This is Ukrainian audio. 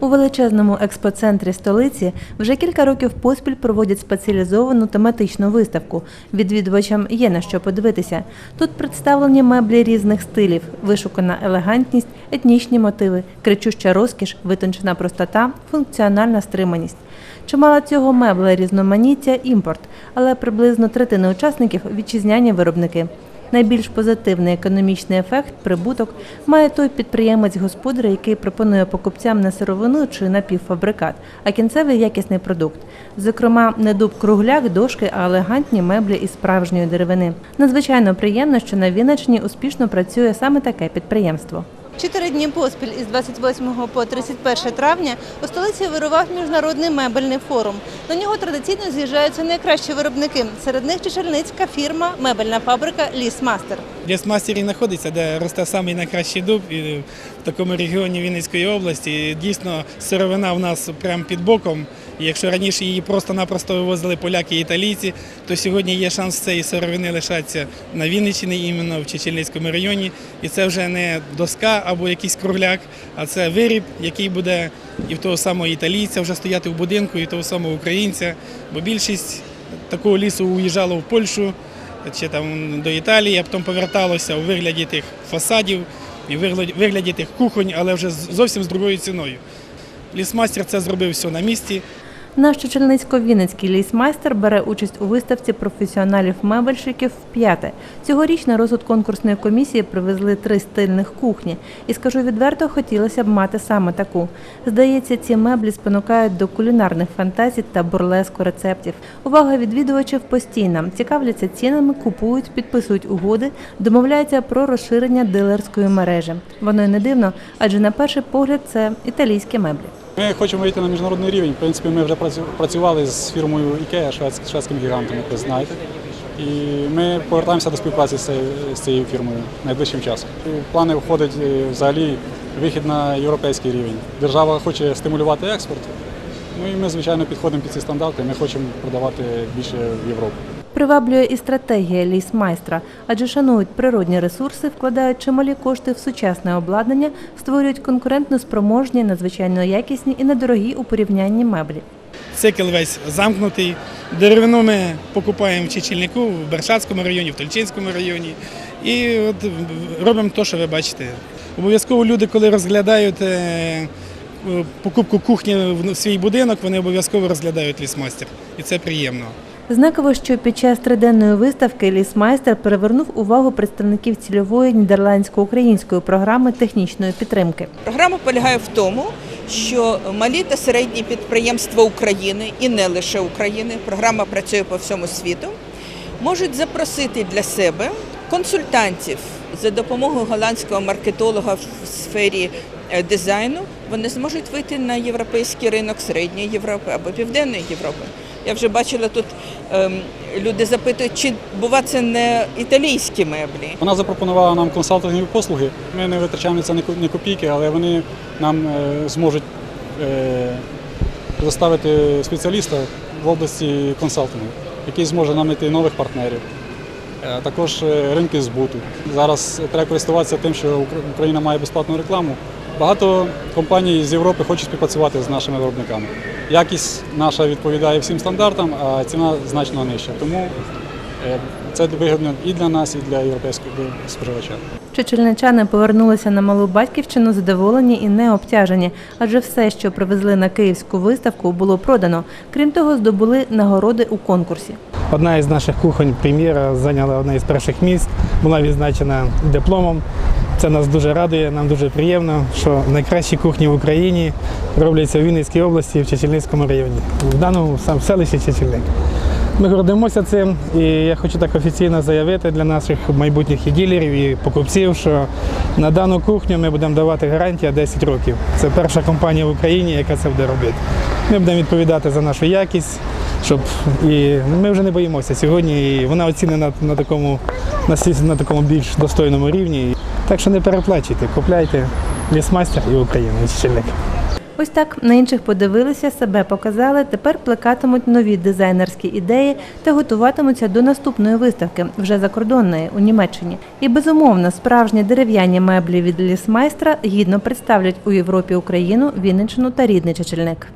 У величезному експоцентрі столиці вже кілька років поспіль проводять спеціалізовану тематичну виставку. Відвідувачам є на що подивитися. Тут представлені меблі різних стилів, вишукана елегантність, етнічні мотиви, кричуща розкіш, витончена простота, функціональна стриманість. Чимало цього мебля різноманіття імпорт, але приблизно третина учасників вітчизняні виробники. Найбільш позитивний економічний ефект прибуток має той підприємець-господар, який пропонує покупцям не сировину чи напівфабрикат, а кінцевий якісний продукт. Зокрема, не дуб кругляк, дошки, а елегантні меблі із справжньої деревини. Надзвичайно приємно, що на Вінниччині успішно працює саме таке підприємство. Чотири дні поспіль із 28 по 31 травня у столиці вирував міжнародний мебельний форум. На нього традиційно з'їжджаються найкращі виробники. Серед них чечельницька фірма мебельна фабрика Лісмастер. Лісмастері знаходиться, де росте самий найкращий дуб і в такому регіоні Вінницької області. І Дійсно, сировина в нас прямо під боком. Якщо раніше її просто-напросто вивозили поляки і італійці, то сьогодні є шанс цієї сировини лишатися на Вінниччині, іменно в Чечільницькому районі. І це вже не доска або якийсь кругляк, а це виріб, який буде і в того самого італійця вже стояти в будинку, і того самого українця. Бо більшість такого лісу уїжджало в Польщу чи там до Італії, а потім поверталося у вигляді тих фасадів і вигляді тих кухонь, але вже зовсім з другою ціною. Лісмастер це зробив все на місці. Наш Чечельницько-Вінницький лісмайстер бере участь у виставці професіоналів-мебельщиків вп'яте. Цьогоріч на розсуд конкурсної комісії привезли три стильних кухні. І скажу відверто, хотілося б мати саме таку. Здається, ці меблі спонукають до кулінарних фантазій та бурлеску рецептів. Увага відвідувачів постійна. Цікавляться цінами, купують, підписують угоди, домовляються про розширення дилерської мережі. Воно й не дивно, адже на перший погляд це італійські меблі. Ми хочемо вийти на міжнародний рівень. В принципі, ми вже працювали з фірмою IKEA, шведським гігантом, як ви знаєте. І ми повертаємося до співпраці з цією, фірмою найближчим часом. У плани входить е, взагалі вихід на європейський рівень. Держава хоче стимулювати експорт. Ну і ми, звичайно, підходимо під ці стандарти. Ми хочемо продавати більше в Європу. Приваблює і стратегія лісмайстра, адже шанують природні ресурси, вкладають чималі кошти в сучасне обладнання, створюють конкурентно спроможні, надзвичайно якісні і недорогі у порівнянні меблі. Цикл весь замкнутий. Деревину ми покупаємо в Чечільнику, в Бершацькому районі, в Тольчинському районі. І от робимо те, що ви бачите. Обов'язково люди, коли розглядають е, покупку кухні в свій будинок, вони обов'язково розглядають лісмастер. І це приємно. Знаково, що під час триденної виставки лісмайстер перевернув увагу представників цільової нідерландсько-української програми технічної підтримки. Програма полягає в тому, що малі та середні підприємства України і не лише України, програма працює по всьому світу, можуть запросити для себе консультантів за допомогою голландського маркетолога в сфері е, дизайну. Вони зможуть вийти на європейський ринок Середньої Європи або Південної Європи. Я вже бачила тут ем, люди запитують, чи бува це не італійські меблі. Вона запропонувала нам консалтингові послуги. Ми не витрачаємо це ні копійки, але вони нам е, зможуть е, заставити спеціаліста в області консалтингу, який зможе нам знайти нових партнерів. Е, Також е, ринки збуту. Зараз треба користуватися тим, що Україна має безплатну рекламу. Багато компаній з Європи хочуть співпрацювати з нашими виробниками. Якість наша відповідає всім стандартам, а ціна значно нижча. Тому е, це вигідно і для нас, і для європейського споживача. Чечельничани повернулися на малу батьківщину задоволені і не обтяжені, адже все, що привезли на київську виставку, було продано. Крім того, здобули нагороди у конкурсі. Одна із наших кухонь прем'єра зайняла одне із перших місць, була відзначена дипломом. Це нас дуже радує, нам дуже приємно, що найкращі кухні в Україні робляться в Вінницькій області, в Чечільницькому районі, в даному сам селищі Чечільник. Ми гордимося цим, і я хочу так офіційно заявити для наших майбутніх і ділерів, і покупців, що на дану кухню ми будемо давати гарантію 10 років. Це перша компанія в Україні, яка це буде робити. Ми будемо відповідати за нашу якість, щоб і ми вже не боїмося сьогодні. І вона оцінена на такому на, на такому більш достойному рівні. Так що не переплачуйте, купляйте лісмастер і Україну і Чечільник. Ось так на інших подивилися, себе показали. Тепер плекатимуть нові дизайнерські ідеї та готуватимуться до наступної виставки, вже закордонної у Німеччині. І безумовно, справжні дерев'яні меблі від лісмайстра гідно представлять у Європі Україну, Вінниччину та рідний Чечельник.